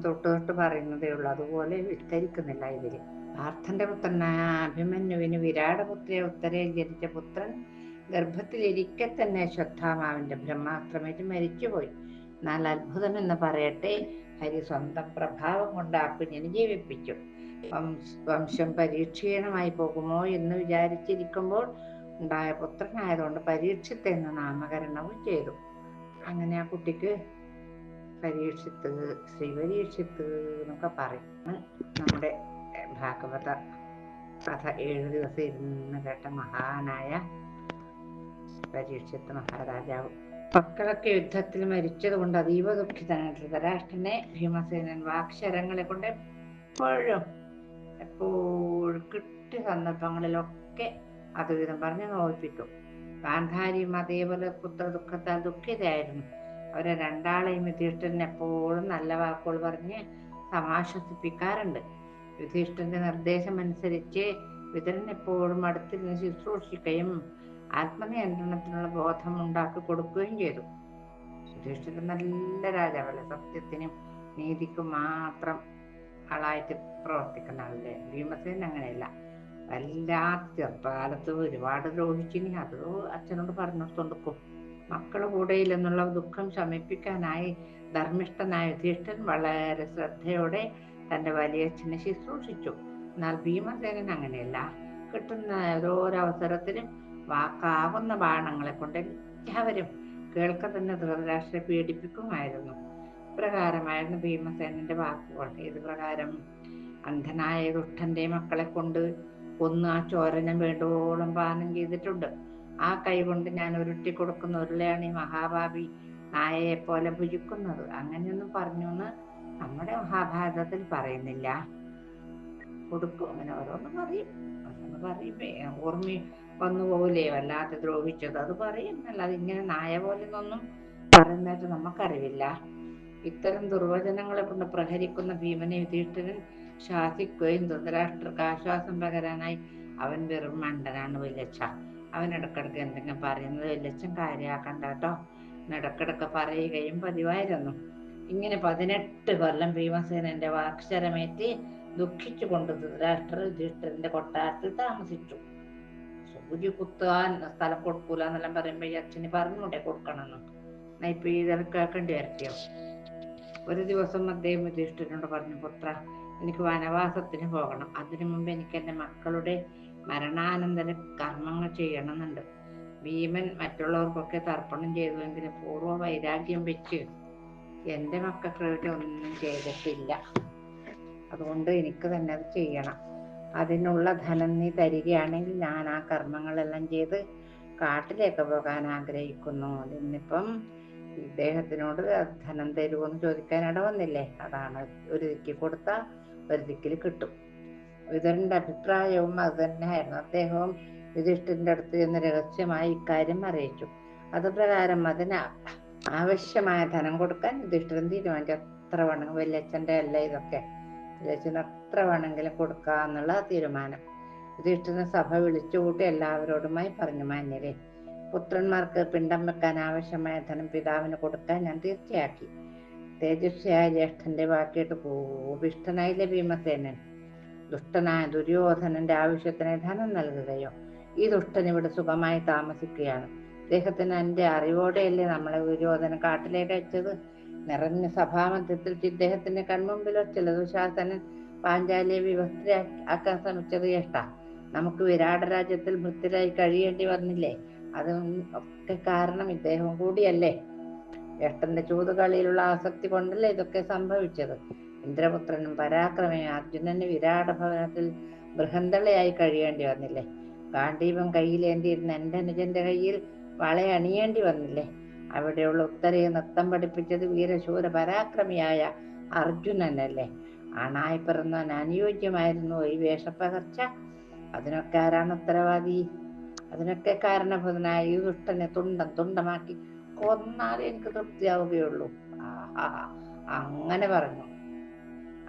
A: തൊട്ട് തൊട്ട് പറയുന്നതേ ഉള്ളൂ അതുപോലെ വിസ്തരിക്കുന്നില്ല ഇവർ. പാർത്ഥന്റെ പുത്രനായ അഭിമന്യുവിന് വിരാടപുത്രിയെ ഉത്തരയിൽ ജനിച്ച പുത്രൻ ഗർഭത്തിലിരിക്കെ തന്നെ അശ്വത്ഥാമാവിന്റെ ബ്രഹ്മാസ്ത്രമേറ്റ് മരിച്ചുപോയി. എന്നാൽ അത്ഭുതം എന്ന് പറയട്ടെ. ഹരി സ്വന്തം പ്രഭാവം കൊണ്ട് ആ കുഞ്ഞിനെ ജീവിപ്പിച്ചു വംശം പരീക്ഷീണമായി പോകുമോ എന്ന് വിചാരിച്ചിരിക്കുമ്പോൾ ഉണ്ടായ പുത്രനായതുകൊണ്ട് പരീക്ഷിത്ത് എന്ന് നാമകരണവും ചെയ്തു. അങ്ങനെ ആ കുട്ടിക്ക് പരീക്ഷിത്ത് ശ്രീ പരീക്ഷിത്ത് എന്നൊക്കെ പറയുന്നത് നമ്മുടെ ഭാഗവത കഥ ഏഴു ദിവസം ഇരുന്ന് കേട്ട മഹാനായ പരീക്ഷിത്ത് മഹാരാജാവ് മക്കളൊക്കെ യുദ്ധത്തിൽ മരിച്ചത് കൊണ്ട് അതീവ ദുഃഖിതനാണ് ധൃതരാഷ്ട്രനെ ഭീമസേനൻ വാക്ശരങ്ങളെ കൊണ്ട് എപ്പോഴും എപ്പോഴും കിട്ടിയ സന്ദർഭങ്ങളിലൊക്കെ അതുവിധം പറഞ്ഞ് നോവിപ്പിക്കും ഗാന്ധാരിയും അതേപോലെ പുത്ര ദുഃഖത്താൽ ദുഃഖിതയായിരുന്നു. അവരെ രണ്ടാളെയും യുധിഷ്ഠിരൻ എപ്പോഴും നല്ല വാക്കുകൾ പറഞ്ഞ് സമാശ്വസിപ്പിക്കാറുണ്ട്. യുധിഷ്ഠിരന്റെ നിർദ്ദേശം അനുസരിച്ച് വിതരൻ എപ്പോഴും അടുത്തിരുന്ന് ശുശ്രൂഷിക്കുകയും ആത്മനിയന്ത്രണത്തിനുള്ള ബോധം ഉണ്ടാക്കി കൊടുക്കുകയും ചെയ്തു. യുധിഷ്ഠിരൻ നല്ല രാജാവല്ലേ? സത്യത്തിനും നീതിക്കും മാത്രം ആളായിട്ട് പ്രവർത്തിക്കുന്ന ആളല്ലേ ഭീമസേൻ അങ്ങനെയല്ല. വല്ലാത്ത ചെറുപ്പകാലത്ത് ഒരുപാട് ദ്രോഹിച്ചിനി. അത് അച്ഛനോട് പറഞ്ഞിടത്തോണ്ടിക്കും മക്കൾ കൂടെയില്ലെന്നുള്ള ദുഃഖം ശമിപ്പിക്കാനായി ധർമ്മിഷ്ഠനായ യുധിഷ്ഠൻ വളരെ ശ്രദ്ധയോടെ തന്റെ വലിയച്ഛനെ ശുശ്രൂഷിച്ചു. എന്നാൽ ഭീമസേനൻ അങ്ങനെയല്ല. കിട്ടുന്ന ഓരോരവസരത്തിലും വാക്കാവുന്ന ബാണങ്ങളെ കൊണ്ട് എല്ലാവരും കേൾക്ക തന്നെ ധൃതരാഷ്ട്രെ പീഡിപ്പിക്കുമായിരുന്നു. ഇപ്രകാരമായിരുന്നു ഭീമസേനന്റെ വാക്കുകൾ. ഇത് പ്രകാരം അന്ധനായ ദുഷ്ടന്റെ മക്കളെ കൊണ്ട് കൊന്ന് ആ ചോര ഞാൻ വേണ്ടോളം പാനം ചെയ്തിട്ടുണ്ട്. ആ കൈ കൊണ്ട് ഞാൻ ഉരുട്ടി കൊടുക്കുന്ന ഉരുളയാണ് ഈ മഹാഭാവി നായയെ പോലെ ഭുജിക്കുന്നത്. അങ്ങനെയൊന്നും പറഞ്ഞു എന്ന് നമ്മുടെ മഹാഭാരതത്തിൽ പറയുന്നില്ല. കൊടുക്കും. അങ്ങനെ ഓരോന്ന് പറയും. ഓരോന്ന് പറയും. ഓർമ്മ വന്നു പോകില്ലേ വല്ലാതെ ദ്രോഹിച്ചത്. അത് പറയും ഇങ്ങനെ നായ പോലെ ഒന്നും പറയുന്നതായിട്ട് നമുക്കറിവില്ല. ഇത്തരം ദുർവചനങ്ങളെ കൊണ്ട് പ്രഹരിക്കുന്ന ഭീമനെ യുധിഷ്ഠിരൻ ശാസിക്കുകയും ധൃതരാഷ്ട്രക്ക് ആശ്വാസം പകരാനായി അവൻ വെറും മണ്ടനാണ് വില്ലച്ച. അവൻ ഇടക്കിടക്ക് എന്തെങ്കിലും പറയുന്നത് വില്ലച്ചൻ കാര്യമാക്കണ്ട കേട്ടോ. ഇടക്കിടക്ക് പറയുകയും പതിവായിരുന്നു. ഇങ്ങനെ പതിനെട്ട് കൊല്ലം ഭീമസേനന്റെ വാക്ശരമേറ്റി ദുഃഖിച്ചുകൊണ്ട് ധൃതരാഷ്ട്ര യുധിഷ്ഠിരന്റെ കൊട്ടാരത്തിൽ താമസിച്ചു. ഉജി കുത്താൻ സ്ഥലം കൊടുക്കൂല എന്നെല്ലാം പറയുമ്പോ ഈ അച്ഛന് പറഞ്ഞൂടെ കൊടുക്കണമെന്ന് എന്നാ ഇപ്പൊ ഇതെല്ലാം കേൾക്കേണ്ടി വരത്തിയോ ഒരു ദിവസം അദ്ദേഹം യുധിഷ്ഠിരനോട് പറഞ്ഞു പുത്ര എനിക്ക് വനവാസത്തിന് പോകണം. അതിനു മുമ്പ് എനിക്ക് എന്റെ മക്കളുടെ മരണാനന്തര കർമ്മങ്ങൾ ചെയ്യണമെന്നുണ്ട്. ഭീമൻ മറ്റുള്ളവർക്കൊക്കെ തർപ്പണം ചെയ്തുവെങ്കിലും പൂർവ വൈരാഗ്യം വെച്ച് എന്റെ മക്കൾക്ക് വേണ്ടി ഒന്നും ചെയ്തിട്ടില്ല. അതുകൊണ്ട് എനിക്ക് തന്നെ അത് ചെയ്യണം. അതിനുള്ള ധനം നീ തരികയാണെങ്കിൽ ഞാൻ ആ കർമ്മങ്ങളെല്ലാം ചെയ്ത് കാട്ടിലേക്ക് പോകാൻ ആഗ്രഹിക്കുന്നു. ഇന്നിപ്പം ഇദ്ദേഹത്തിനോട് ധനം തരുമോന്ന് ചോദിക്കാൻ ഇട വന്നില്ലേ അതാണ് ഒരു ദിക്കി കൊടുത്ത ഒരു ദിക്കിൽ കിട്ടും. വിതുരന്റെ അഭിപ്രായവും അത് തന്നെയായിരുന്നു. അദ്ദേഹവും യുധിഷ്ഠിരന്റെ അടുത്ത് ചെന്ന് രഹസ്യമായി ഇക്കാര്യം അറിയിച്ചു. അത് പ്രകാരം അതിന് ആവശ്യമായ ധനം കൊടുക്കാൻ യുധിഷ്ഠിരൻ തീരുമാനിച്ചു. എത്ര വേണമെങ്കിൽ വല്യച്ഛന്റെ അല്ല ഇതൊക്കെ? വല്യച്ഛന് എത്ര വേണമെങ്കിലും കൊടുക്കാന്നുള്ള തീരുമാനം. യുധിഷ്ഠിരൻ സഭ വിളിച്ചുകൂട്ടി എല്ലാവരോടുമായി പറഞ്ഞു മാന്യരെ പുത്രന്മാർക്ക് പിണ്ടം വെക്കാൻ ആവശ്യമായ ധനം പിതാവിന് കൊടുക്കാൻ ഞാൻ തീർച്ചയാക്കി. തേജസ്വിയായ ജ്യേഷ്ഠന്റെ വാക്കിയിട്ട് കോപിഷ്ഠനായില്ലേ ഭീമസേനൻ ദുഷ്ടനായ ദുര്യോധനന്റെ ആവശ്യത്തിന് ധനം നൽകുകയോ? ഈ ദുഷ്ടൻ ഇവിടെ സുഖമായി താമസിക്കുകയാണ്. അദ്ദേഹത്തിന് എന്റെ അറിവോടെയല്ലേ നമ്മളെ ദുര്യോധന കാട്ടിലേക്ക് അയച്ചത്? നിറഞ്ഞ സഭാമധ്യത്തിൽ ഇദ്ദേഹത്തിന്റെ കൺമുമ്പിൽ ചില ദുശാസനൻ പാഞ്ചാലിയെ വിവസ്ത്രയാക്കാൻ ശ്രമിച്ചത് ജ്യേഷ്ഠ. നമുക്ക് വിരാട രാജ്യത്തിൽ മൃത്യരായി കഴിയേണ്ടി വന്നില്ലേ? അത് ഒക്കെ കാരണം ഇദ്ദേഹം കൂടിയല്ലേ? ജ്യേഷ്ഠന്റെ ചൂതുകളിയിലുള്ള ആസക്തി കൊണ്ടല്ലേ ഇതൊക്കെ സംഭവിച്ചത്? ഇന്ദ്രപുത്രനും പരാക്രമയും അർജുനന് വിരാട ഭവനത്തിൽ ബൃഹന്തളയായി കഴിയേണ്ടി വന്നില്ലേ? ഗാന്ധീപം കയ്യിലേന്തിയിരുന്ന എന്റെ അനുജന്റെ കയ്യിൽ വളയണിയേണ്ടി വന്നില്ലേ? അവിടെയുള്ള ഉത്തരയെ നൃത്തം പഠിപ്പിച്ചത് വീരശൂര പരാക്രമിയായ അർജുനനല്ലേ? ആണായി പിറന്നവൻ അനുയോജ്യമായിരുന്നു ഈ വേഷപ്പകർച്ച. അതിനൊക്കെ ആരാണ് ഉത്തരവാദി? അതിനൊക്കെ കാരണഭൂതനായ ഈ ദുഷ്ടനെ തുണ്ടം തുണ്ടമാക്കി കൊന്നാലേ എനിക്ക് തൃപ്തിയാവുകയുള്ളൂ. ആഹാ അങ്ങനെ പറഞ്ഞു.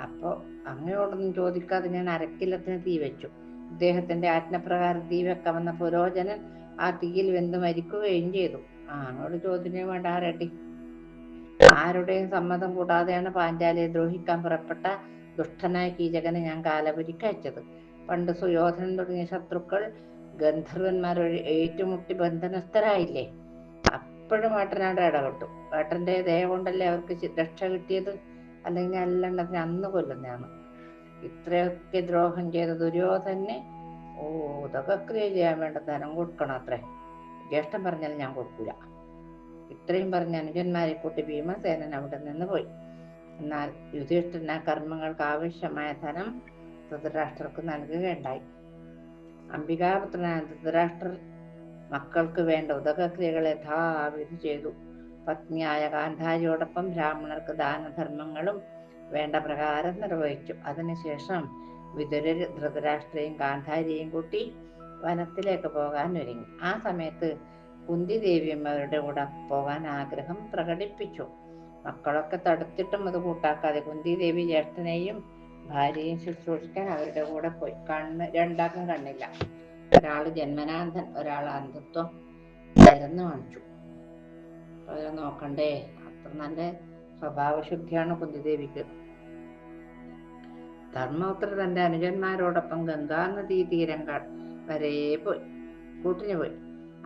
A: അപ്പോ അങ്ങയോടൊന്നും ചോദിക്കാതെ ഞാൻ അരക്കില്ലത്തിന് തീ വെച്ചു. ഇദ്ദേഹത്തിന്റെ ആജ്ഞപ്രകാരം തീ വെക്കാമെന്ന പുരോചനൻ ആ തീയിൽ വെന്ത് മരിക്കുകയും ചെയ്തു. ആ അങ്ങോട്ട് ചോദ്യം വേണ്ട റെഡി. ആരുടെയും സമ്മതം കൂടാതെയാണ് പാഞ്ചാലിയെ ദ്രോഹിക്കാൻ പുറപ്പെട്ട ദുഷ്ടനായ കീചകനെ ഞാൻ കാലപുരിക്ക് അയച്ചത്. പണ്ട് സുയോധനൻ തുടങ്ങിയ ശത്രുക്കൾ ഗന്ധർവന്മാരൊഴി ഏറ്റുമുട്ടി ബന്ധനസ്ഥരായില്ലേ? അപ്പോഴും വേട്ടനാട് ഇടപെട്ടു. വേട്ടന്റെ ദയ കൊണ്ടല്ലേ അവർക്ക് രക്ഷ കിട്ടിയത്? അല്ലെങ്കിൽ അല്ലാണ്ടതിനെ അന്ന് കൊല്ലുന്നതാണ് ഇത്രയൊക്കെ ദ്രോഹം ചെയ്ത ദുര്യോധനെ ഓ ഉദകക്രിയ ചെയ്യാൻ വേണ്ട ധനം കൊടുക്കണം അത്രേ. ജ്യേഷ്ഠൻ പറഞ്ഞാൽ ഞാൻ കൊടുക്കൂല. ഇത്രയും പറഞ്ഞ അനുജന്മാരെ കൂട്ടി ഭീമസേനൻ അവിടെ നിന്ന് പോയി. എന്നാൽ യുധിഷ്ഠന കർമ്മങ്ങൾക്ക് ആവശ്യമായ ധനം ധൃതരാഷ്ട്രർക്ക് നൽകുകയുണ്ടായി. അംബികാപുത്രനായ ധൃതരാഷ്ട്രർ മക്കൾക്ക് വേണ്ട ഉദകക്രിയകൾ യഥാവിധി ചെയ്തു. പത്നിയായ ഗാന്ധാരിയോടൊപ്പം ബ്രാഹ്മണർക്ക് ദാനധർമ്മങ്ങളും വേണ്ട പ്രകാരം നിർവഹിച്ചു. അതിനുശേഷം വിതുരർ ധൃതരാഷ്ട്രയും ഗാന്ധാരിയെയും കൂട്ടി വനത്തിലേക്ക് പോകാൻ ഒരുങ്ങി ആ സമയത്ത് കുന്തി ദേവിയും അവരുടെ കൂടെ പോകാൻ ആഗ്രഹം പ്രകടിപ്പിച്ചു. മക്കളൊക്കെ തടുത്തിട്ടും അത് കൂട്ടാക്കാതെ കുന്തി ദേവി ജ്യേഷ്ഠനെയും ഭാര്യയും ശുശ്രൂഷിക്കാൻ അവരുടെ കൂടെ പോയി. കണ്ണ് രണ്ടാക്കും കണ്ണില്ല. ഒരാൾ ജന്മനാഥൻ ഒരാൾ അന്ധത്വം തുറന്നു കാണിച്ചു. അത് നോക്കണ്ടേ അത്ര നല്ല സ്വഭാവശുദ്ധിയാണ് കുന്തിദേവിക്ക്. ധർമ്മപുത്ര തന്റെ അനുജന്മാരോടൊപ്പം ഗംഗാനദീ തീരം വരെ പോയി. കൂട്ടിന് പോയി.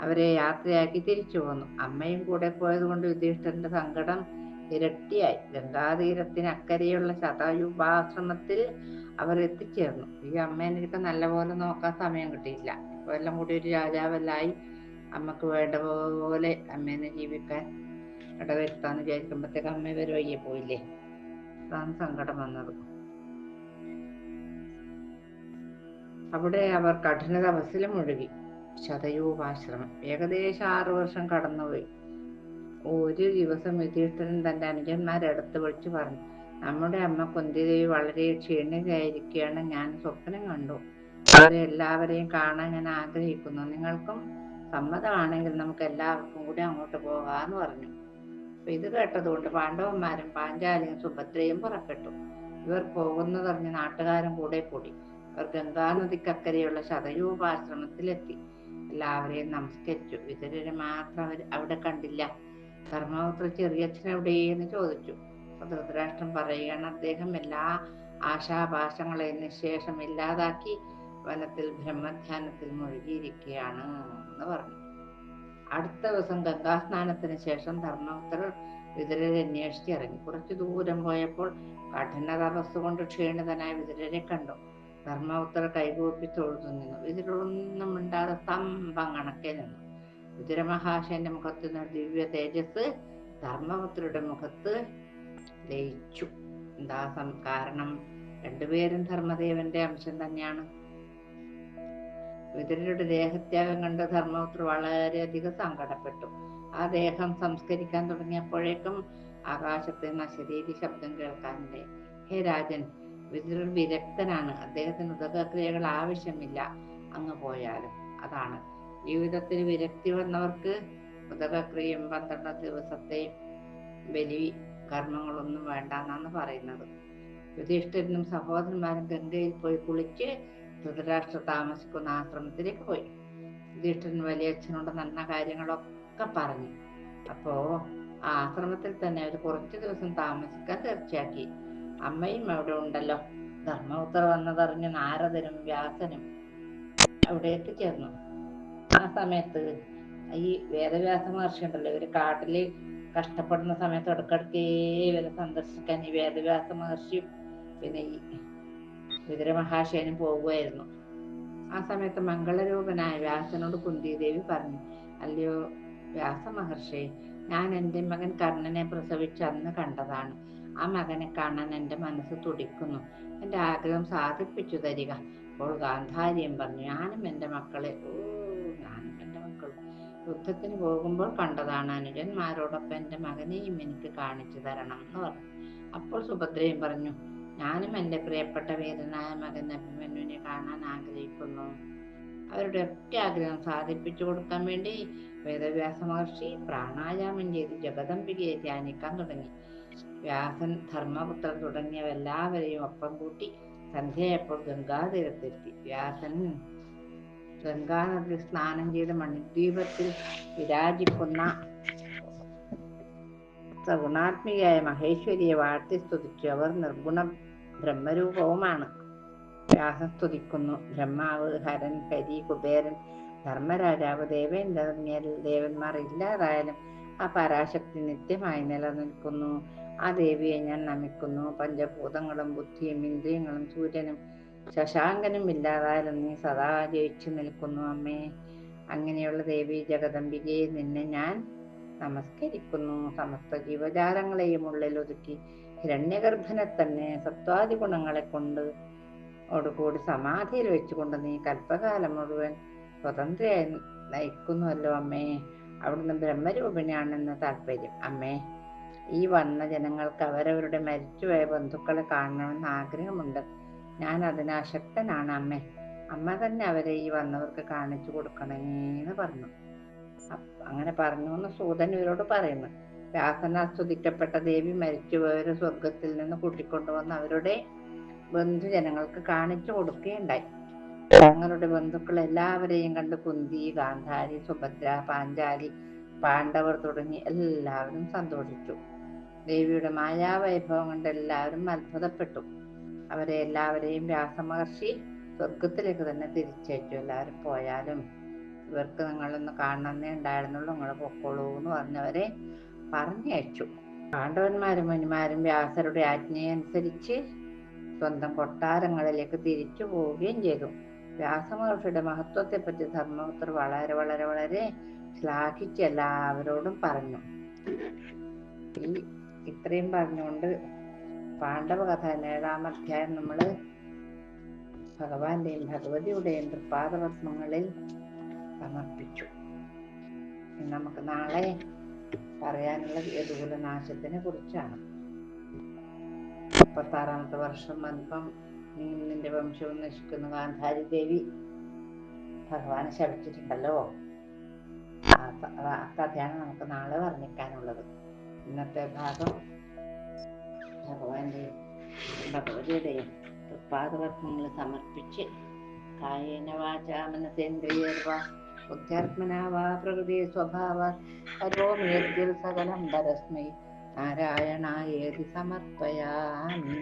A: അവരെ യാത്രയാക്കി തിരിച്ചു പോന്നു. അമ്മയും കൂടെ പോയത് കൊണ്ട് യുധിഷ്ഠിരന്റെ സങ്കടം ഇരട്ടിയായി. ഗംഗാതീരത്തിന് അക്കരെയുള്ള ശതായുപാശ്രമത്തിൽ അവർ എത്തിച്ചേർന്നു. ഈ അമ്മേനൊക്കെ നല്ലപോലെ നോക്കാൻ സമയം കിട്ടിയില്ല. ഇപ്പൊ എല്ലാം കൂടി ഒരു രാജാവല്ലായി അമ്മയ്ക്ക് വേണ്ട പോലെ അമ്മേനെ ജീവിക്കാൻ ഇടവരുത്താന്ന് വിചാരിക്കുമ്പോഴത്തേക്ക് അമ്മ ഇവർ വയ്യ പോയില്ലേ? അതാണ് സങ്കടം വന്നത്. അവിടെ അവർ കഠിന തപസ്സിൽ മുഴുകി. ശതയൂപാശ്രമം. ഏകദേശം ആറു വർഷം കടന്നുപോയി. ഒരു ദിവസം യുധിഷ്ഠിരൻ തന്റെ അനുജന്മാരെ അടുത്ത് വിളിച്ചു പറഞ്ഞു നമ്മുടെ അമ്മ കുന്തിദേവി വളരെ ക്ഷീണിതയായിരിക്കുകയാണ്. ഞാൻ സ്വപ്നം കണ്ടു. എല്ലാവരെയും കാണാൻ ഞാൻ ആഗ്രഹിക്കുന്നു. നിങ്ങൾക്കും സമ്മതമാണെങ്കിൽ നമുക്ക് എല്ലാവർക്കും കൂടി അങ്ങോട്ട് പോകാന്ന് പറഞ്ഞു. അപ്പൊ ഇത് കേട്ടതുകൊണ്ട് പാണ്ഡവന്മാരും പാഞ്ചാലിയും സുഭദ്രയും പുറപ്പെട്ടു. ഇവർ പോകുന്നതറിഞ്ഞ് നാട്ടുകാരും കൂടെ കൂടി. അവർ ഗംഗാനദിക്കക്കരെയുള്ള ശതയൂപാശ്രമത്തിലെത്തി എല്ലാവരെയും നമസ്കരിച്ചു. വിദരരെ മാത്രം അവർ അവിടെ കണ്ടില്ല. ധർമ്മപുത്ര ചെറിയച്ഛൻ എവിടെയെന്ന് ചോദിച്ചു. ധൃതരാഷ്ട്രം പറയുകയാണ് അദ്ദേഹം എല്ലാ ആശാപാശങ്ങളെയും നിശേഷം ഇല്ലാതാക്കി വനത്തിൽ ബ്രഹ്മധ്യാനത്തിൽ മുഴുകിയിരിക്കുകയാണ് എന്ന് പറഞ്ഞു. അടുത്ത ദിവസം ഗംഗാസ്നാനത്തിന് ശേഷം ധർമ്മപുത്രർ വിതുരരെ അന്വേഷിച്ച് ഇറങ്ങി കുറച്ചു ദൂരം പോയപ്പോൾ കഠിന തപസ് കൊണ്ട് ക്ഷീണിതനായ വിതുരരെ കണ്ടു. ധർമ്മപുത്രർ കൈകൂപ്പി തൊഴുതു നിന്നു ഇതിലൊന്നും മിണ്ടാതെ സ്തംഭം കണക്കെ നിന്നു ഉദരമഹാശന്റെ മുഖത്ത് നിന്ന് ദിവ്യ തേജസ് ധർമ്മപുത്രയുടെ മുഖത്ത് ലയിച്ചു. എന്താ കാരണം? രണ്ടുപേരും ധർമ്മദേവന്റെ അംശം തന്നെയാണ്. വിതുരരുടെ ദേഹത്യാഗം കണ്ട് ധർമ്മപുത്ര വളരെയധികം സങ്കടപ്പെട്ടു. ആ ദേഹം സംസ്കരിക്കാൻ തുടങ്ങിയപ്പോഴേക്കും ആകാശത്ത് നിന്ന് അശരീരി ശബ്ദം കേൾക്കാനുണ്ട് ഹേ രാജൻ വിതുരർ വിരക്തനാണ്. അദ്ദേഹത്തിന് ഉദകക്രിയകൾ ആവശ്യമില്ല. അങ്ങ് പോയാലും അതാണ്. ജീവിതത്തിൽ വിരക്തി വന്നവർക്ക് ഉദകക്രിയയും പന്ത്രണ്ട് ദിവസത്തെ ബലി കർമ്മങ്ങളൊന്നും വേണ്ട എന്നാണ് പറയുന്നത്. യുധിഷ്ഠിരനും സഹോദരന്മാരും ഗംഗയിൽ പോയി കുളിച്ച് ധൃതരാഷ്ട്ര താമസിക്കുന്ന ആശ്രമത്തിലേക്ക് പോയി. യുധിഷ്ഠിരൻ വലിയച്ഛനോട് നല്ല കാര്യങ്ങളൊക്കെ പറഞ്ഞു. അപ്പോ ആ ആശ്രമത്തിൽ തന്നെ അവർ കുറച്ച് ദിവസം താമസിക്കാൻ തീർച്ചയാക്കി. അമ്മയും അവിടെ ഉണ്ടല്ലോ. ധർമ്മപുത്ര വന്നതറിഞ്ഞ് നാരദനും വ്യാസനും അവിടെ എത്തിച്ചേർന്നു. ആ സമയത്ത് ഈ വേദവ്യാസ മഹർഷി ഉണ്ടല്ലോ ഇവർ കാട്ടിൽ കഷ്ടപ്പെടുന്ന സമയത്ത് ഇടക്കിടക്കേ ഇവരെ സന്ദർശിക്കാൻ ഈ വേദവ്യാസ മഹർഷിയും പിന്നെ ഈ വിതുരമഹാശയനും പോകുമായിരുന്നു ആ സമയത്ത് മംഗളരൂപനായ വ്യാസനോട് കുന്തിദേവി പറഞ്ഞു അല്ലയോ വ്യാസ മഹർഷി ഞാൻ എന്റെ മകൻ കർണനെ പ്രസവിച്ച് അന്ന് കണ്ടതാണ്. ആ മകനെ കാണാൻ എന്റെ മനസ്സ് തുടിക്കുന്നു. എന്റെ ആഗ്രഹം സാധിപ്പിച്ചു തരിക. അപ്പോൾ ഗാന്ധാരിയും പറഞ്ഞു ഞാനും എന്റെ മക്കളെ എന്റെ യുദ്ധത്തിന് പോകുമ്പോൾ കണ്ടതാണ് അനുജന്മാരോടൊപ്പം എന്റെ മകനെയും എനിക്ക് കാണിച്ചു തരണം എന്ന് പറഞ്ഞു. അപ്പോൾ സുഭദ്രയും പറഞ്ഞു ഞാനും എന്റെ പ്രിയപ്പെട്ട വീരനായ മകൻ അഭിമന്യുവിനെ കാണാൻ ആഗ്രഹിക്കുന്നു. അവരുടെ ഒറ്റ ആഗ്രഹം സാധിപ്പിച്ചു കൊടുക്കാൻ വേണ്ടി വേദവ്യാസ മഹർഷി പ്രാണായാമം ചെയ്ത് ജഗദംബികയെ ധ്യാനിക്കാൻ തുടങ്ങി. വ്യാസൻ ധർമ്മപുത്രൻ തുടങ്ങിയവരെല്ലാവരെയും ഒപ്പം കൂട്ടി സന്ധ്യയപ്പോൾ ഗംഗാതീരത്തെത്തി. വ്യാസൻ ഗംഗാനദിയിൽ സ്നാനം ചെയ്ത് മണിദ്വീപത്തിൽ വിരാജിക്കുന്ന സഗുണാത്മികയായ മഹേശ്വരിയെ വാഴ്ത്തി സ്തുതിച്ചു. അവർ നിർഗുണ ബ്രഹ്മരൂപവുമാണ്. വ്യാസം സ്തുതിക്കുന്നു. ബ്രഹ്മാവ് ഹരൻ ഹരി കുബേരൻ ധർമ്മരാജാവ് ദേവേന്ദ്രൻ ദേവന്മാർ ഇല്ലാതായാലും ആ പരാശക്തി നിത്യമായി നിലനിൽക്കുന്നു. ആ ദേവിയെ ഞാൻ നമിക്കുന്നു. പഞ്ചഭൂതങ്ങളും ബുദ്ധിയും ഇന്ദ്രിയങ്ങളും സൂര്യനും ശശാങ്കനും ഇല്ലാതായാലും നീ സദാ ജയിച്ചു നിൽക്കുന്നു അമ്മേ. അങ്ങനെയുള്ള ദേവി ജഗദംബികയെ നിന്നെ ഞാൻ നമസ്കരിക്കുന്നു. സമസ്ത ജീവജാലങ്ങളെയും ഉള്ളിൽ ഒതുക്കി ഹിരണ്യഗർഭനെ തന്നെ സത്വാദി ഗുണങ്ങളെ കൊണ്ട് ഓടുകൂടി സമാധിയിൽ വെച്ചുകൊണ്ട് നീ കൽപ്പകാലം മുഴുവൻ സ്വതന്ത്രയായി നയിക്കുന്നുവല്ലോ അമ്മേ. അവിടുന്ന് ബ്രഹ്മരൂപിണിയാണെന്ന് താല്പര്യം. അമ്മേ ഈ വന്ന ജനങ്ങൾക്ക് അവരവരുടെ മരിച്ചുപോയ ബന്ധുക്കളെ കാണണമെന്ന് ആഗ്രഹമുണ്ട്. ഞാൻ അതിന് അശക്തനാണ് അമ്മേ. അമ്മ തന്നെ അവരെ ഈ വന്നവർക്ക് കാണിച്ചു കൊടുക്കണേന്ന് പറഞ്ഞു. അങ്ങനെ പറഞ്ഞു എന്ന് സൂതൻ ഇവരോട് പറയുന്നു. വ്യാസന സ്തുതിക്കപ്പെട്ട ദേവി മരിച്ചുപോയവരെ സ്വർഗത്തിൽ നിന്ന് കൂട്ടിക്കൊണ്ടുവന്ന് അവരുടെ ബന്ധുജനങ്ങൾക്ക് കാണിച്ചു കൊടുക്കുകയുണ്ടായി. തങ്ങളുടെ ബന്ധുക്കൾ എല്ലാവരെയും കണ്ട് കുന്തി ഗാന്ധാരി സുഭദ്ര പാഞ്ചാലി പാണ്ഡവർ തുടങ്ങി എല്ലാവരും സന്തോഷിച്ചു. ദേവിയുടെ മായാവൈഭവം കൊണ്ട് എല്ലാവരും അത്ഭുതപ്പെട്ടു. അവരെ എല്ലാവരെയും വ്യാസമഹർഷി സ്വർഗത്തിലേക്ക് തന്നെ തിരിച്ചയച്ചു. എല്ലാവരും പോയാലും ഇവർക്ക് നിങ്ങളൊന്ന് കാണണമെന്നേ ഉണ്ടായിരുന്നുള്ളൂ നിങ്ങൾ പൊക്കോളൂ എന്ന് പറഞ്ഞവരെ പറഞ്ഞയച്ചു. പാണ്ഡവന്മാരും മുനിമാരും വ്യാസരുടെ ആജ്ഞയനുസരിച്ച് സ്വന്തം കൊട്ടാരങ്ങളിലേക്ക് തിരിച്ചു പോവുകയും ചെയ്തു. വ്യാസമഹർഷിയുടെ മഹത്വത്തെപ്പറ്റി ധർമ്മപുത്ര വളരെ വളരെ വളരെ ശ്ലാഘിച്ച് എല്ലാവരോടും പറഞ്ഞു. ഈ ഇത്രയും പറഞ്ഞുകൊണ്ട് പാണ്ഡവ കഥ ഏഴാം അധ്യായം നമ്മൾ ഭഗവാന്റെയും ഭഗവതിയുടെയും തൃപ്പാദപത്മങ്ങളിൽ സമർപ്പിച്ചു. നമുക്ക് നാളെ പറയാനുള്ളത് യദുകുലനാശത്തിനെ കുറിച്ചാണ്. മുപ്പത്താറാമത്തെ വർഷം വന്നപ്പം നീ നിന്റെ വംശവും നശിക്കുന്ന. ഗാന്ധാരി ദേവി ഭഗവാനെ ക- ആ കഥയാണ് നമുക്ക് നാളെ വർണിക്കാനുള്ളത്. ഇന്നത്തെ ഭാഗം ഭഗവാന്റെയും ഭഗവതിയുടെയും തൃപ്പാദപത്മങ്ങൾ സമർപ്പിച്ച് കായേന വാചാ മനസേന്ദ്രിയർവാ ബുദ്ധ്യാത്മനാ വാ പ്രകൃതി സ്വഭാവ കരോമി യദ്ദിൽ സകലം പരസ്മൈ നാരായണായേതി സമർപ്പയാമി